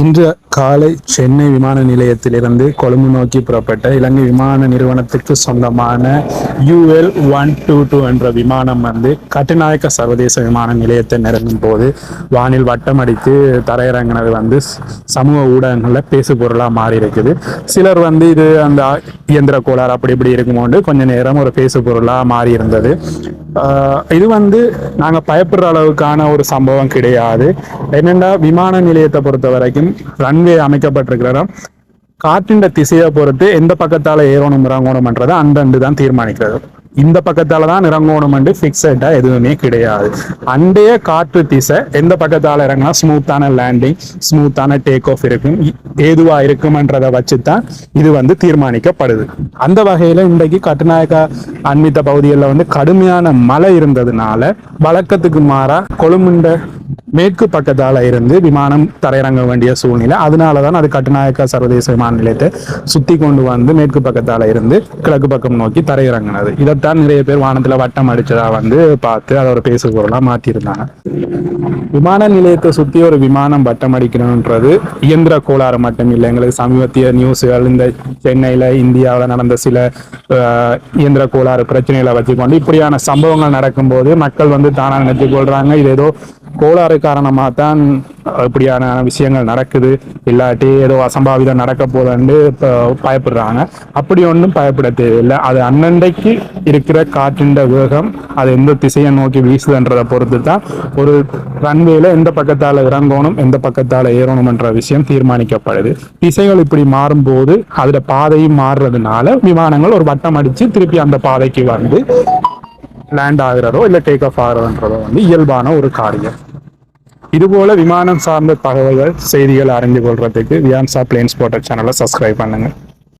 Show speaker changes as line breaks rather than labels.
இன்று காலை சென்னை விமான நிலையத்திலிருந்து கொழும்பு நோக்கி புறப்பட்ட இலங்கை விமான நிறுவனத்துக்கு சொந்தமான யூஎல் ஒன் டூ டூ என்ற விமானம் வந்து கட்டுநாயக்க சர்வதேச விமான நிலையத்தை நிரம்பும் போது வானில் வட்டமடித்து தரையிறங்கினது வந்து சமூக ஊடகங்களில் பேசு பொருளாக மாறி இருக்குது சிலர் வந்து இது அந்த இயந்திர கோளாறு அப்படி இப்படி இருக்குமோண்டு கொஞ்ச நேரம் ஒரு பேசு பொருளாக மாறி இருந்தது ஆஹ் இது வந்து நாங்க பயப்படுற அளவுக்கான ஒரு சம்பவம் கிடையாது. என்னென்னா விமான நிலையத்தை பொறுத்தவரை வரைக்கும் ரன்வே அமைக்கப்பட்டிருக்கிறதாம் காற்றின் திசையை பொறுத்து எந்த பக்கத்தால ஏறணும் இறங்கணும்ன்றதை அந்தண்டு தான் தீர்மானிக்கிறது. இந்த பக்கத்தால தான் இறங்கணும்னு ஃபிக்ஸடா எதுவுமே கிடையாது. அண்டைய காற்று திசை எந்த பக்கத்தால இறங்கினா ஸ்மூத்தான லேண்டிங் ஸ்மூத்தான டேக் ஆஃப் இருக்கும் ஏதுவா இருக்குமன்றதை வச்சு தான் இது வந்து தீர்மானிக்கப்படுது. அந்த வகையில இன்றைக்கு கட்டுநாயக்கா அண்மித்த பகுதிகளில் வந்து கடுமையான மழை இருந்ததுனால வழக்கத்துக்கு மாறா கொழுமுண்ட மேற்கு பக்கத்தால இருந்து விமானம் தரையிறங்க வேண்டிய சூழ்நிலை. அதனால தான் அது கட்டுநாயக்கா சர்வதேச விமான நிலையத்தை சுத்தி கொண்டு வந்து மேற்கு பக்கத்தால இருந்து கிழக்கு பக்கம் நோக்கி தரையிறங்கினது. இதைத்தான் நிறைய பேர் வானத்துல வட்டம் அடிச்சதா வந்து பார்த்து அதை ஒரு பேசு பொருளாக மாற்றியிருந்தாங்க விமான நிலையத்தை சுத்தி ஒரு விமானம் வட்டம் அடிக்கணுன்றது இயந்திர கோளாறு மட்டும் இல்லை. எங்களுக்கு சமீபத்திய நியூஸ்கள் இந்த சென்னையில இந்தியாவில் நடந்த சில இயந்திர கோளாறு பிரச்சனைகளை வச்சுக்கொண்டு இப்படியான சம்பவங்கள் நடக்கும்போது மக்கள் வந்து தானாக நினைச்சு கொள்றாங்க. இது ஏதோ கோளாறு காரணமாக தான் இப்படியான விஷயங்கள் நடக்குது. இல்லாட்டி ஏதோ அசம்பாவிதம் நடக்க போதுன்னு பயப்படுறாங்க. அப்படி ஒன்றும் பயப்பட தேவையில்லை. அது அன்னன்றைக்கு இருக்கிற காற்றின் வேகம் அது எந்த திசையை நோக்கி வீசுதுன்றதை பொறுத்து தான் ஒரு ரன்வேல எந்த பக்கத்தால இறங்கணும் எந்த பக்கத்தால ஏறணும்ன்ற விஷயம் தீர்மானிக்கப்படுது. திசைகள் இப்படி மாறும்போது அதுல பாதையும் மாறுறதுனால விமானங்கள் ஒரு வட்டம் அடிச்சு திருப்பி அந்த பாதைக்கு வந்து லேண்ட் ஆகுறதோ இல்லை டேக் ஆஃப் ஆகிறதுன்றதோ வந்து இயல்பான ஒரு காரியம். இதுபோல விமானம் சார்ந்த தகவல்கள் செய்திகள் அறிந்து கொள்றதுக்கு வியான்சா பிளேன்ஸ் போட்ட சேனலை சப்ஸ்கிரைப் பண்ணுங்கள்